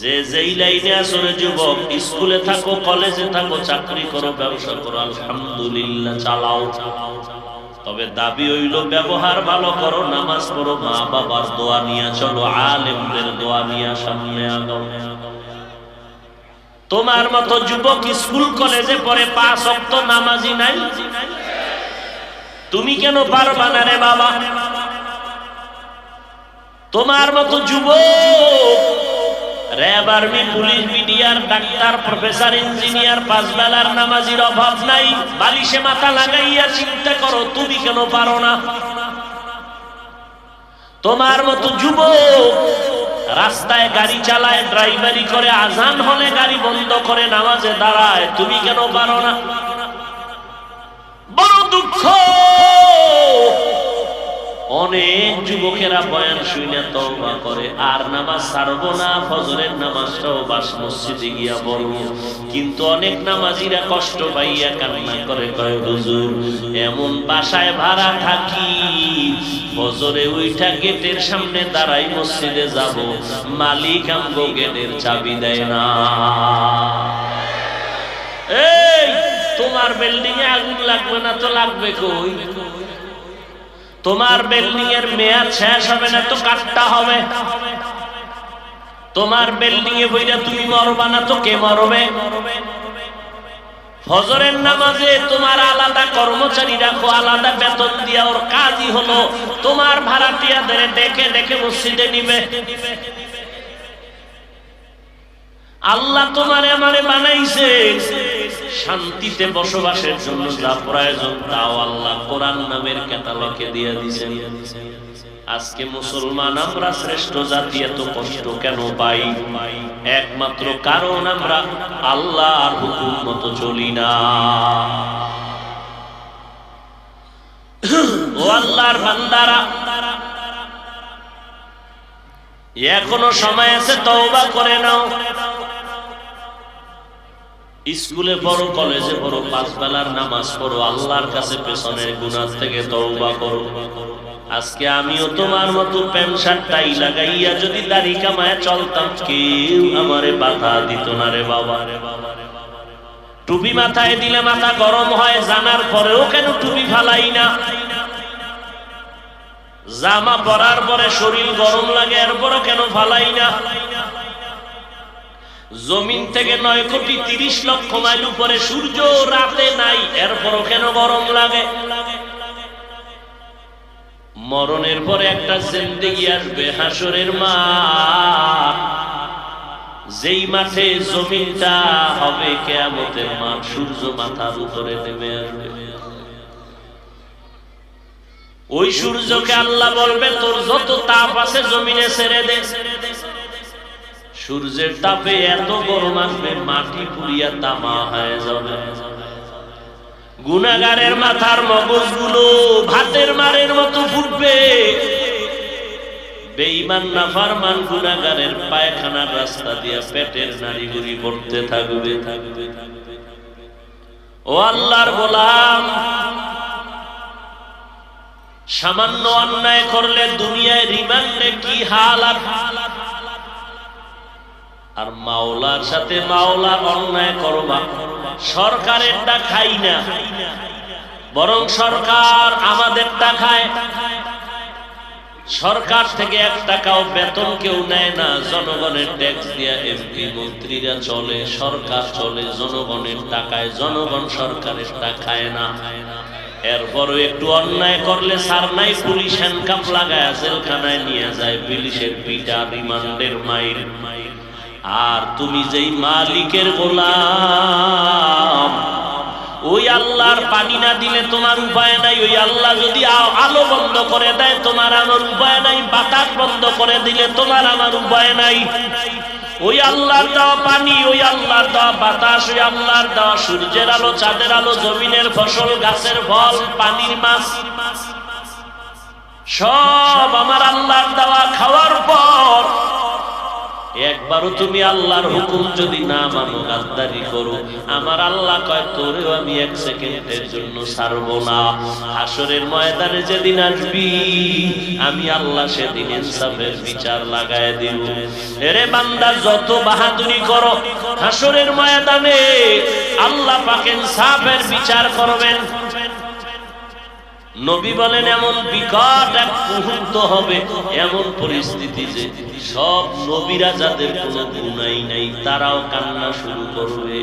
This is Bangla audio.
যে যেই লাইনে আসলে যুবক, স্কুলে থাকো, কলেজে থাকো, চাকরি করো, ব্যবসা করো, আলহামদুলিল্লাহ চালাও। তবে দাবি হইল, ব্যবহার ভালো করো, নামাজ পড়ো, মা বাবার দোয়া নিয়ে চলো, আলেমদের দোয়া নিয়ে সামনে আগাও। তোমার মতো যুবক স্কুল, কলেজে পড়ে পাঁচ অক্ত নামাজি নাই? তুমি কেন পারবা না রে বাবা? তোমার মতো যুবক র্যাব আর্মি পুলিশ মিডিয়ার ডাক্তার প্রফেসর ইঞ্জিনিয়ার পাঁচ বেলার নামাজির অভাব নাই। বালিশে মাথা লাগাইয়া চিন্তা করো, তুমি কেন পারো না? তোমার মতো যুবক রাস্তায় গাড়ি চালায়, ড্রাইভারি করে, আজান হলে গাড়ি বন্ধ করে, নামাজে দাঁড়ায়, তুমি কেন পারো না? বড় দুঃখ! অনেক যুবকেরা বয়ান শুনে তওবা করে, আর নামাজ ছাড়বো না, ফজরের নামাজটাও বাস মসজিদে গিয়া বলব কিন্তু অনেক নামাজিরা কষ্ট পাইয়া কান্না করে, কয়, হুজুর, এমন বাসায় ভাড়া থাকি, ফজরে উইঠা গেটের সামনে দাঁড়াই মসজিদে যাব, মালিক আমগো গেটের চাবি দেয় না। এই, তোমার বিল্ডিং এ আগুন লাগবে না তো লাগবে কই? তোমার বিল্ডিং এর মেয়াদ শেষ হবে না তো কাটটা হবে? তোমার বিল্ডিং এ বইরা তুমি মরবা না তো কে মরবে? ফজরের নামাজে তোমার আলাদা কর্মচারী রাখো, আলাদা বেতন দিয়া ওর কাজই হলো। তোমার ভাড়াটিয়াদের ডেকে ডেকে মসজিদে নিবে। আল্লাহ তোমারে আমারে বানাইছে। শান্তিতে বসবাসের জন্য যা প্রয়োজন তাও আল্লাহ কোরআন নামের ক্যাটালগে দিয়ে দিছেন আজকে মুসলমান আমরা শ্রেষ্ঠ জাতি এত কষ্ট কেন পাই? একমাত্র কারণ আমরা আল্লাহর হুকুম মতো চলি না। ও আল্লাহর বান্দারা, এখনও সময় আছে তওবা করে নাও। স্কুলে পড়ো, কলেজে পড়ো পাঁচ বেলার নামাজ পড়ো, আল্লাহর কাছে পেছনের গুনার থেকে তওবা করো। আজকে আমিও তোমার মতো প্যান্ট শার্ট, টাই লাগাইয়া যদি দাড়ি কামায় চলতাম, কেউ আমারে বাধা দিত না রে বাবা। টুপি মাথায় দিলে মাথা গরম হয় জানার পরেও কেন টুপি ফালাই না? জামা পরার পরে শরীর গরম লাগে, এরপরও কেন ফালাই না? জমিন থেকে নয় কোটি তিরিশ লক্ষ মাইল উপরে সূর্য রাতে নাই, এরপরও কেন গরম লাগে? মরণের পরে একটা জিন্দেগি আসবে হাসরের মাঠ যেই মাঠে জমিনটা হবে, কেয়ামতের মাঠ সূর্য মাথার উপরে নেমে আসবে। ওই সূর্যকে আল্লাহ বলবে, তোর যত তাপ আছে জমিনে ছেড়ে দে। সূর্যের তাপে এত গরম আসবে, মাটি পুড়িয়া তামা হয়ে যাবে। গুনাগারের মাথার মগজগুলো ভাতের মারের মতো ফুটবে। বেঈমান নাফারমান গুনাগারের পায়খানার রাস্তা দিয়া পেটের নাড়িগুড়ি পড়তে থাকবে। থাকবে থাকবে ও আল্লাহর গোলাম, সামান্য অন্যায় করলে দুনিয়ায় রিমান্ডে কি হাল আর হাল আর মাওলার সাথে মাওলার অন্যায় করবা। সরকারেরটা খাই না। বরং সরকার আমাদেরটা খায়। সরকার থেকে এক টাকাও বেতন কেউ নেয় না। জনগণের ট্যাক্স দিয়া এমপি মন্ত্রীরা চলে, সরকার চলে, জনগণের টাকায় জনগণ সরকারের টাকায় না। এরপরও একটু অন্যায় করলে সার নাই, পুলিশ হ্যান্ডকাপ লাগায় জেলখানায় নিয়ে যায়। পুলিশের পিটা রিমান্ডের মাইর। আর তুমি যেই মালিকের গোলাম, ওই আল্লাহর পানি না দিলে তোমার উপায় নাই। ওই আল্লাহ যদি আলো বন্ধ করে দেয়, তোমার আমার উপায় নাই। বাতাস বন্ধ করে দিলে তোমার আমার উপায় নাই। ওই আল্লাহর দেওয়া পানি, ওই আল্লাহর দেওয়া বাতাস, ওই আল্লাহর দেওয়া সূর্যের আলো, চাঁদের আলো, জমিনের ফসল, গাছের ফল, পানির মাছ, সব আমার আল্লাহর দেওয়া খাওয়ার পর একবারও তুমি আল্লাহর হুকুম যদি না মানো, গাদ্দারি করো। আমার আল্লাহ কয়, তোরেও আমি এক সেকেন্ডের জন্য ছাড়বো না। হাসরের ময়দানে যেদিন আসবি, আমি আল্লাহ সেদিন ইনসাফের বিচার লাগায় দিব। এরে বান্দা, যত বাহাদুরি করো হাসরের ময়দানে আল্লাহ পাক ইনসাফের বিচার করবেন। নবী বলেন, এমন বিকট এক মুহূর্ত হবে, এমন পরিস্থিতি যে সব নবীরা যাদের কোনো গুণাই নাই, তারাও কান্না শুরু করবে।